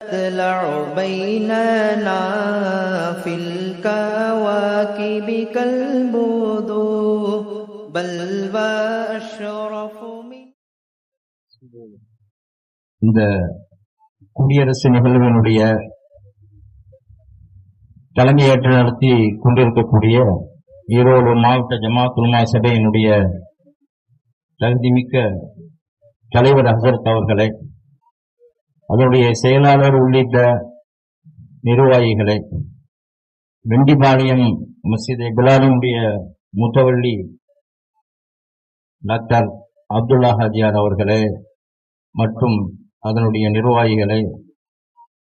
تطلع بيننا في الكواكب كالبدور بل وأشرف من இந்த குடியரசு நிகழ்வினுடைய தலைமையேற்று நடத்தி கொண்டிருக்கக்கூடிய ஈரோடு மாவட்ட ஜமாத் உல்மா சபையினுடைய தகுதிமிக்க தலைவர் ஹசரத் அவர்களை அதனுடைய செயலாளர் உள்ளிட்ட நிர்வாகிகளை வெண்டிபாளையம் மசித் பிலாலினுடைய முத்தவள்ளி டாக்டர் அப்துல்லா ஹாஜியார் அவர்களே மற்றும் அதனுடைய நிர்வாகிகளை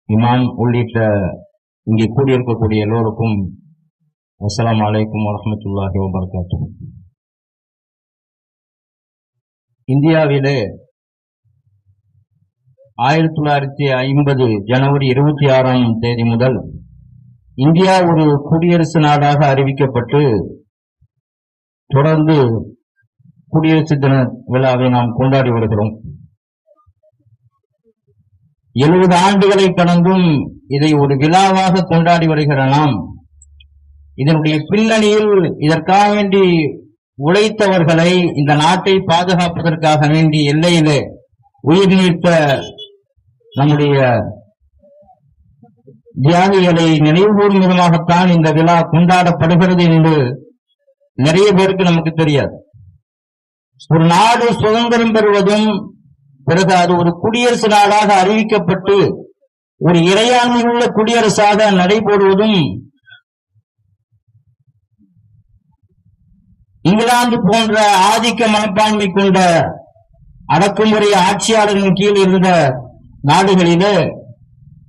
இமாம் உள்ளிட்ட இங்கே கூடியிருக்கக்கூடிய எல்லோருக்கும் அஸ்லாம் அலைக்கும் வரமத்துல்லாஹி வபரகாத்துஹு. இந்தியாவிலே ஆயிரத்தி தொள்ளாயிரத்தி ஐம்பது ஜனவரி இருபத்தி ஆறாம் தேதி முதல் இந்தியா ஒரு குடியரசு நாடாக அறிவிக்கப்பட்டு தொடர்ந்து குடியரசு தின விழாவை நாம் கொண்டாடி வருகிறோம். எழுபது ஆண்டுகளை கடந்தும் இதை ஒரு விழாவாக கொண்டாடி வருகிற நாம் இதனுடைய பின்னணியில் இதற்காக வேண்டி உழைத்தவர்களை இந்த நாட்டை பாதுகாப்பதற்காக வேண்டி எல்லையிலே உயிர் நீத்த நம்முடைய தியாகிகளை நினைவுகூறும் விதமாகத்தான் இந்த விழா கொண்டாடப்படுகிறது என்று நிறைய பேருக்கு நமக்கு தெரியாது. ஒரு நாடு சுதந்திரம் பெறுவதும் பிறகு அது ஒரு குடியரசு நாடாக அறிவிக்கப்பட்டு ஒரு இறையாண்மையுள்ள குடியரசாக நடைபெறுவதும் இங்கிலாந்து போன்ற ஆதிக்க மனப்பான்மை கொண்ட அடக்குமுறை ஆட்சியாளரின் கீழ் இருந்த நாடுகளிலே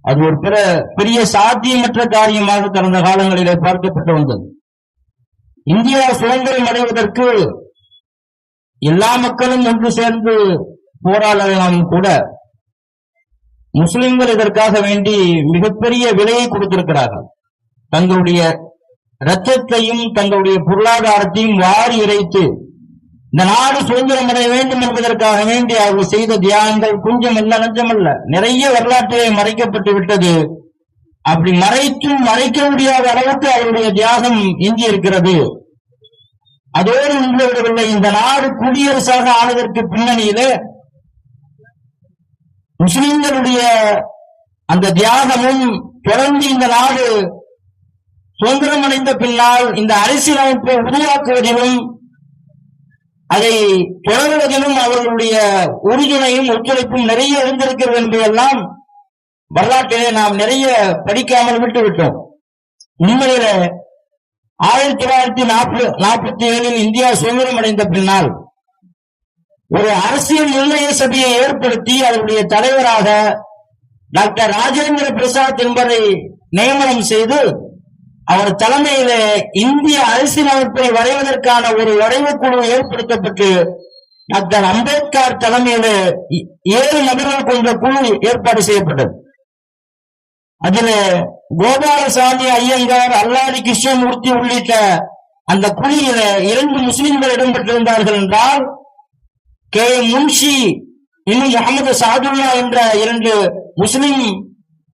அது ஒரு பிற பெரிய சாத்தியமற்ற காரியமாக கடந்த காலங்களிலே பார்க்கப்பட்டு வந்தது. இந்தியா சுதந்திரம் அடைவதற்கு எல்லா மக்களும் ஒன்று சேர்ந்து போராடலாம் கூட முஸ்லிம்கள் இதற்காக வேண்டி மிகப்பெரிய விலையை கொடுத்திருக்கிறார்கள். தங்களுடைய இரத்தத்தையும் தங்களுடைய பொருளாதாரத்தையும் வாரி இறைத்து இந்த நாடு சுதந்திரம் அடைய வேண்டும் என்பதற்காக வேண்டி அவர்கள் செய்த தியாகங்கள் கொஞ்சம் அல்ல நிறைய வரலாற்றிலே மறைக்கப்பட்டு விட்டது. அப்படி மறைத்தும் மறைக்க முடியாத அளவுக்கு அவருடைய தியாகம் எஞ்சி இருக்கிறது. அதோடு நின்றுவிடவில்லை இந்த நாடு குடியரசாக ஆனதற்கு பின்னணியிலே முஸ்லிம்களுடைய அந்த தியாகமும் தொடர்ந்து இந்த நாடு சுதந்திரம் அடைந்த பின்னால் இந்த அரசியலமைப்பை உருவாக்குவதிலும் அதை தொடர்வதிலும் அவர்களுடைய உறுதுணையும் ஒத்துழைப்பும் நிறைய இருந்திருக்கிறது என்பதெல்லாம் வரலாற்றிலே நாம் நிறைய படிக்காமல் விட்டுவிட்டோம். உண்மையில ஆயிரத்தி தொள்ளாயிரத்தி நாற்பது நாற்பத்தி ஏழில் இந்தியா சுதந்திரம் அடைந்த பின்னால் ஒரு அரசியல் நிர்ணய சபையை ஏற்படுத்தி அதனுடைய தலைவராக டாக்டர் ராஜேந்திர பிரசாத் என்பதை நியமனம் செய்து அவர் தலைமையில இந்திய அரசியலமைப்பை வரைவதற்கான ஒரு வரைவு குழு ஏற்படுத்தப்பட்டு டாக்டர் அம்பேத்கர் தலைமையில ஏழு நபர்கள் கொண்ட குழு ஏற்பாடு செய்யப்பட்டது. அதுல கோபாலசாமி ஐயங்கார் அல்லாடி கிருஷ்ணமூர்த்தி உள்ளிட்ட அந்த குழுவில இரண்டு முஸ்லிம்கள் இடம்பெற்றிருந்தார்கள் என்றால் கே முன்ஷி இன்னும் முகமது சாதுல்லா என்ற இரண்டு முஸ்லிம்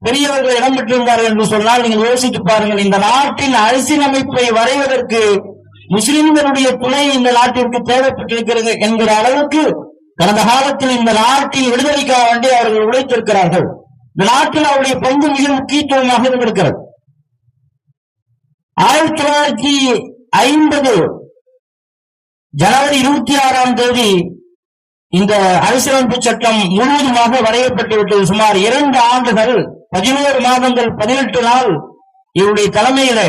பெரியவர்கள் இடம் பெற்றிருந்தார்கள் என்று சொன்னால் நீங்கள் யோசித்து பாருங்கள் இந்த நாட்டின் அரசியலமைப்பை வரைவதற்கு முஸ்லிம்களுடைய துணை இந்த நாட்டிற்கு தேவைப்பட்டிருக்கிறது என்கிற அளவுக்கு கடந்த காலத்தில் இந்த நாட்டின் விடுதலைக்காக வேண்டி அவர்கள் உழைத்திருக்கிறார்கள். இந்த நாட்டில் அவருடைய பங்கு மிக முக்கியத்துவமாக இருந்திருக்கிறது. ஆயிரத்தி தொள்ளாயிரத்தி ஐம்பது ஜனவரி இருபத்தி ஆறாம் தேதி இந்த அரசியலமைப்பு சட்டம் முழுவதுமாக வரையப்பட்டு விட்டது சுமார் இரண்டு ஆண்டுகள் பதினோரு மாதங்கள் பதினெட்டு நாள் இவருடைய தலைமையில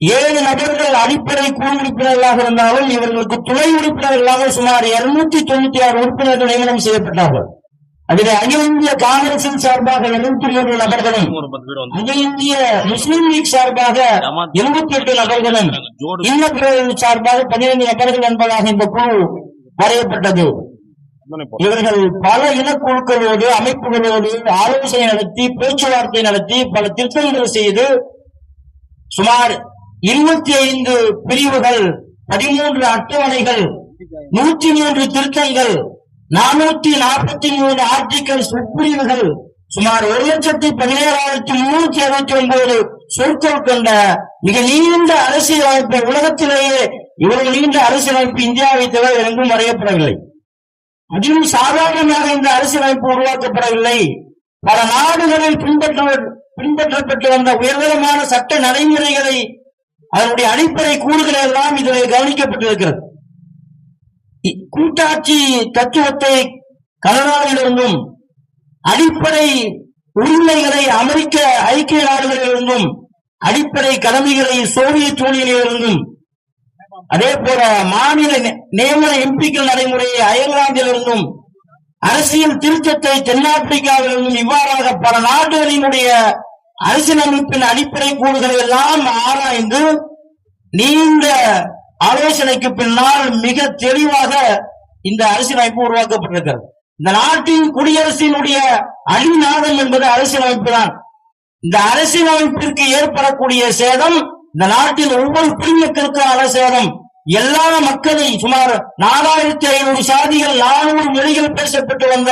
ஏழு நபர்கள் அடிப்படை குழு உறுப்பினர்களாக இருந்தாலும் இவர்களுக்கு துணை உறுப்பினர்களாக சுமார் இருநூத்தி தொண்ணூத்தி ஆறு உறுப்பினர்கள் நியமனம் செய்யப்பட்டார்கள். அதில் அகில இந்திய காங்கிரசின் சார்பாக எழுபத்தி மூன்று நபர்களும் அகில இந்திய முஸ்லீம் லீக் சார்பாக எழுபத்தி எட்டு நபர்களும் இன்ன சார்பாக பதினைந்து நபர்கள் என்பதாக இந்த குழு வரையப்பட்டது. இவர்கள் பல இனக்குழுக்களோடு அமைப்புகளோடு ஆலோசனை நடத்தி பேச்சுவார்த்தை நடத்தி பல திருத்தங்கள் செய்து சுமார் இருபத்தி ஐந்து பிரிவுகள் பதிமூன்று அட்டவணைகள் நூற்றி மூன்று திருத்தங்கள் நானூத்தி நாற்பத்தி மூணு ஆர்டிகல் உட்பிரிவுகள் சுமார் ஒரு லட்சத்தி பதினேழாயிரத்தி முன்னூத்தி அறுபத்தி ஒன்பது சொற்கள் கொண்ட மிக நீண்ட அரசியலமைப்பு உலகத்திலேயே இவ்வளவு நீண்ட அரசியலமைப்பு இந்தியாவை தவிர எங்கும் வரையப்படவில்லை. அதிலும் சாதாரணமாக இந்த அரசியலமைப்பு உருவாக்கப்படவில்லை. பல நாடுகளில் பின்பற்ற பின்பற்றப்பட்டு வந்த உயர்தரமான சட்ட நடைமுறைகளை அதனுடைய அடிப்படை கூறுகளை எல்லாம் இதில் கவனிக்கப்பட்டிருக்கிறது. கூட்டாட்சி தத்துவத்தை கனடாவிலிருந்தும் அடிப்படை உரிமைகளை அமெரிக்க ஐக்கிய நாடுகளிலிருந்தும் அடிப்படை கடமைகளை சோவியத் யூனியனிலிருந்தும் அதே போல மாநில நியமன எம்பிக்கள் நடைமுறையை அயர்லாந்திலிருந்தும் அரசியல் திருத்தத்தை தென்னாப்பிரிக்காவிலிருந்தும் இவ்வாறாக பல நாடுகளினுடைய அரசியலமைப்பின் அடிப்படை கூறுகளை எல்லாம் ஆராய்ந்து நீண்ட ஆலோசனைக்கு பின்னால் மிக தெளிவாக இந்த அரசியலமைப்பு உருவாக்கப்பட்டிருக்கிறது. இந்த நாட்டின் குடியரசினுடைய அடிநாதம் என்பது அரசியலமைப்பு தான். இந்த அரசியலமைப்பிற்கு ஏற்படக்கூடிய சேதம் இந்த நாட்டில் ஒவ்வொரு குடிமக்களுக்கும் சேதம். எல்லா மக்களையும் சுமார் நாலாயிரத்தி ஐநூறு சாதிகள் நானூறு மொழிகள் பேசப்பட்டு வந்த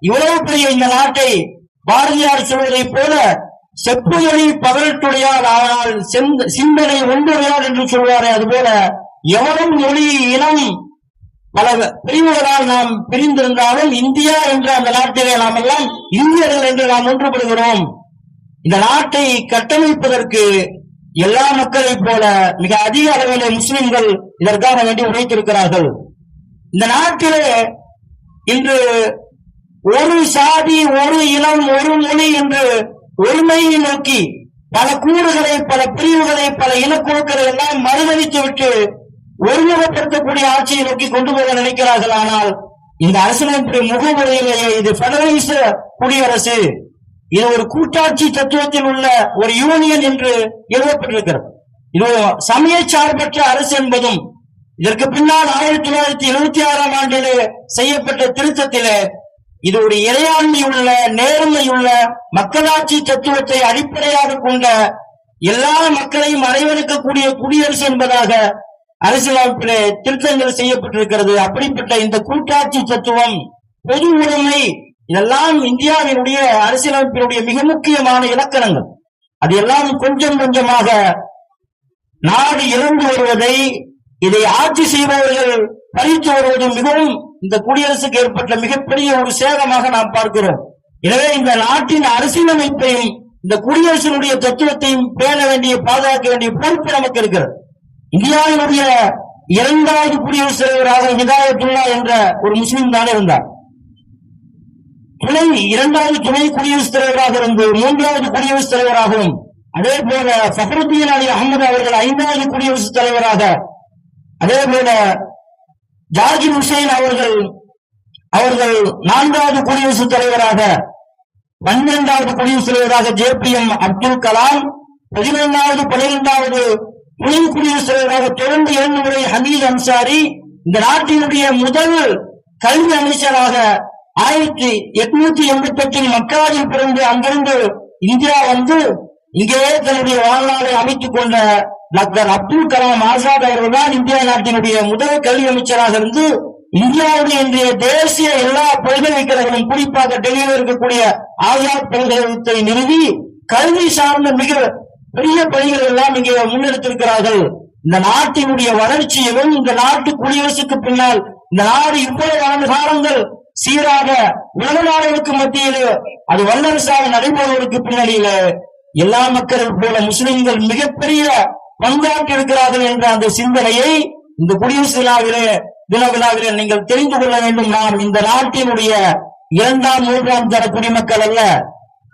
இவ்வளவு பெரிய இந்த நாட்டை பாரதியார் சொல்வதைப் போல செப்பு மொழி பகலட்டுடையால் ஆனால் சிந்தனை ஒன்றுடையார் என்று சொல்வாரே அதுபோல எவரும் மொழி இனம் பல பிரிவுகளால் நாம் பிரிந்திருந்தாலும் இந்தியா என்ற அந்த நாட்டிலே நாம் எல்லாம் இந்தியர்கள் என்று நாம் ஒன்றுபடுகிறோம். இந்த நாட்டை கட்டமைப்பதற்கு எல்லா மக்களைப் போல மிக அதிக அளவிலே முஸ்லிம்கள் இதற்காக வேண்டி உழைத்திருக்கிறார்கள். இந்த நாட்டிலே இன்று ஒரு சாதி ஒரு இனம் ஒரு மொழி என்று ஒருமையை நோக்கி பல கூறுகளை பல பிரிவுகளை பல இனக்குழுக்களை எல்லாம் மறுதளித்து விட்டு ஒருமுகப்படுத்தக்கூடிய ஆட்சியை நோக்கி கொண்டு போக நினைக்கிறார்கள். ஆனால் இந்த அரசியலமைப்பு முகமுறையிலேயே இது பெடரலிச குடியரசு. இது ஒரு கூட்டாட்சி தத்துவத்தில் உள்ள ஒரு யூனியன் என்று எழுதப்பட்டிருக்கிறது. இது ஒரு சமய சார்பற்ற அரசு என்பதும் இதற்கு பின்னால் ஆயிரத்தி தொள்ளாயிரத்தி எழுபத்தி ஆறாம் ஆண்டிலே செய்யப்பட்ட திருத்தத்திலே இது ஒரு இறையாண்மை உள்ள நேர்மை உள்ள மக்களாட்சி தத்துவத்தை அடிப்படையாக கொண்ட எல்லா மக்களையும் அரவணைக்கக்கூடிய குடியரசு என்பதாக அரசியலமைப்பிலே திருத்தங்கள் செய்யப்பட்டிருக்கிறது. அப்படிப்பட்ட இந்த கூட்டாட்சி தத்துவம் பொது உடைமை இதெல்லாம் இந்தியாவினுடைய அரசியலமைப்பினுடைய மிக முக்கியமான இலக்கணங்கள். அது எல்லாம் கொஞ்சம் கொஞ்சமாக நாடு இறந்து வருவதை இதை ஆட்சி செய்பவர்கள் பறித்து வருவது மிகவும் இந்த குடியரசுக்கு ஏற்பட்ட மிகப்பெரிய ஒரு சேதமாக நாம் பார்க்கிறோம். எனவே இந்த நாட்டின் அரசியலமைப்பையும் இந்த குடியரசினுடைய தத்துவத்தையும் பேண வேண்டிய பாதுகாக்க வேண்டிய பொறுப்பு நமக்கு இருக்கிறது. இந்தியாவினுடைய இரண்டாவது குடியரசு தலைவராக ஹிதாயத்துல்லா என்ற ஒரு முஸ்லீம் தானே இருந்தார். துணை இரண்டாவது துணை குடியரசுத் தலைவராக இருந்து மூன்றாவது குடியரசுத் தலைவராகவும் அதே போல ஃபஹருத்தீன் அலி அகமது அவர்கள் ஐந்தாவது குடியரசுத் தலைவராக அதே போல ஜார்ஜ் ஹுசைன் அவர்கள் அவர்கள் நான்காவது குடியரசுத் தலைவராக பன்னிரெண்டாவது குடியரசுத் தலைவராக J P M Abdul Kalam பதினொன்றாவது பனிரெண்டாவது துணை குடியரசுத் தலைவராக தொடர்ந்து இரண்டு முறை ஹமீத் அன்சாரி இந்த நாட்டினுடைய முதல் கல்வி அமைச்சராக ஆயிரத்தி எட்நூத்தி எண்பத்தி எட்டில் மக்காவில் பிறந்து அங்கிருந்து இந்தியா வந்து இங்கே தன்னுடைய வாழ்நாளை அமைத்துக் கொண்ட டாக்டர் அப்துல் கலாம் ஆசாத் அவர்கள் தான் இந்தியா நாட்டினுடைய முதல் கல்வி அமைச்சராக இருந்து இந்தியாவுடைய இன்றைய தேசிய எல்லா பல்கலைக்கழகங்களும் குறிப்பாக டெல்லியில் இருக்கக்கூடிய ஆசாத் பல்கலைக்கழகத்தை நிறுவி கல்வி சார்ந்த மிக பெரிய பணிகள் எல்லாம் இங்கே முன்னெடுத்திருக்கிறார்கள். இந்த நாட்டினுடைய வளர்ச்சியிலும் இந்த நாட்டு குடியரசுக்கு பின்னால் இந்த நாடு இவ்வளவு ஆண்டு காலங்கள் சீராக உலக நாடுகளுக்கு மத்தியிலே அது வல்லரசாக நடைபெறுவதற்கு பின்னணியில எல்லா மக்கள் போல முஸ்லிம்கள் மிகப்பெரிய பங்காற்றி இருக்கிறார்கள் என்ற அந்த சிந்தனையை இந்த குடியரசு விழாவிலே தின விழாவிலே நீங்கள் தெரிந்து கொள்ள வேண்டும். நாம் இந்த நாட்டினுடைய இரண்டாம் மூன்றாம் தர குடிமக்கள் அல்ல.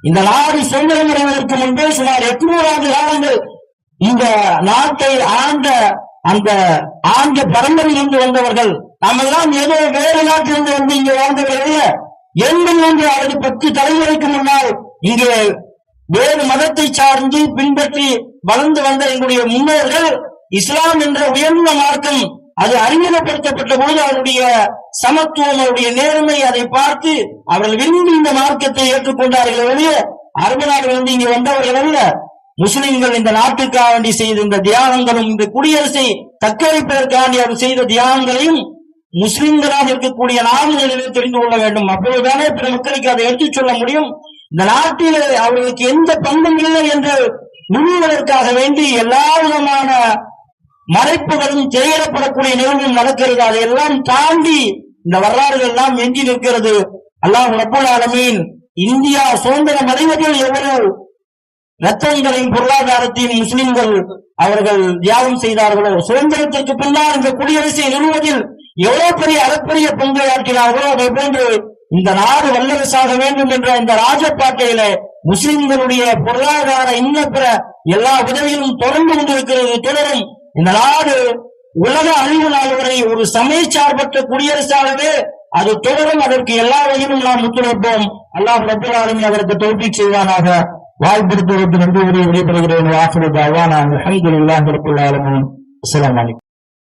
இந்த நாடு சுதந்திரம் அடைவதற்கு முன்பே சுமார் எட்நூறு ஆண்டு காலங்கள் இந்த நாட்டை ஆண்ட அந்த ஆண்ட பரம்பரையிலிருந்து வந்தவர்கள் நம்மெல்லாம் ஏதோ வேறு நாட்டிலிருந்து வந்து இங்கே வாழ்ந்தவர்கள். எண்பது ஒன்று அல்லது பத்து தலைமுறைக்கு முன்னால் இங்கே வேறு மதத்தை சார்ந்து பின்பற்றி வளர்ந்து வந்த எங்களுடைய முன்னோர்கள் இஸ்லாம் என்ற உயர்ந்த மார்க்கம் அது அறிமுகப்படுத்தப்பட்ட போது அவருடைய சமத்துவம் அவருடைய நேர்மை அதை பார்த்து அவர்கள் விரும்பி இந்த மார்க்கத்தை ஏற்றுக்கொண்டார்கள் ஒழிய அரபு நாடுகளிலிருந்து இங்கே வந்தவர்கள் அல்ல. முஸ்லிம்கள் இந்த நாட்டுக்காக வேண்டி செய்த இந்த தியாகங்களும் இந்த குடியரசை தக்க வைப்பதற்காண்டி அவர் செய்த தியாகங்களையும் முஸ்லிம்களாக இருக்கக்கூடிய நாடுகளிலே தெரிந்து கொள்ள வேண்டும். அப்பொழுதுதானே பிற மக்களுக்கு அதை எடுத்துச் சொல்ல முடியும். இந்த நாட்டில் அவர்களுக்கு எந்த பங்கும் இல்லை என்று முழுவதற்காக வேண்டி எல்லா விதமான மறைப்புகளும் திரையிடப்படக்கூடிய நிகழ்வும் நடக்கிறது. அதையெல்லாம் தாண்டி இந்த வரலாறுகள் எல்லாம் எஞ்சி நிற்கிறது. அல்லாஹ் ரப்பல் ஆலமீன் இந்தியா சுதந்திரம் அடைவதில் எவ்வளவு ரத்தங்களையும் பொருளாதாரத்தையும் முஸ்லிம்கள் அவர்கள் தியாகம் செய்தார்களோ சுதந்திரத்திற்கு பின்னால் இந்த குடியரசை நிறுவதில் எவ்வளவு பெரிய அளப்பரிய பங்கை ஆற்றினார்களோ அதை போன்று இந்த நாடு வல்லரசாக வேண்டும் என்ற இந்த ராஜபாட்டையில முஸ்லிம்களுடைய பொருளாதார இன்ன எல்லா உதவிகளும் தொடர்ந்து கொண்டிருக்கிறது தொடரும் இந்த நாடு உலக அழிவு நாள் வரை ஒரு சமயச்சார்பற்ற குடியரசாகவே அது தொடரும். அதற்கு எல்லா வகையிலும் நாம் ஒத்துழைப்போம். அல்லாஹ் ரப்பல் அதற்கு தோல்வி செய்வானாக. வாய்ப்பிற்கு நன்றி உரையை விடைபெறுகிறேன். வாசல் தாவான அல்ஹம்துலில்லாஹி ரப்பில் ஆலமீன். அஸ்ஸலாமு அலைக்கும்.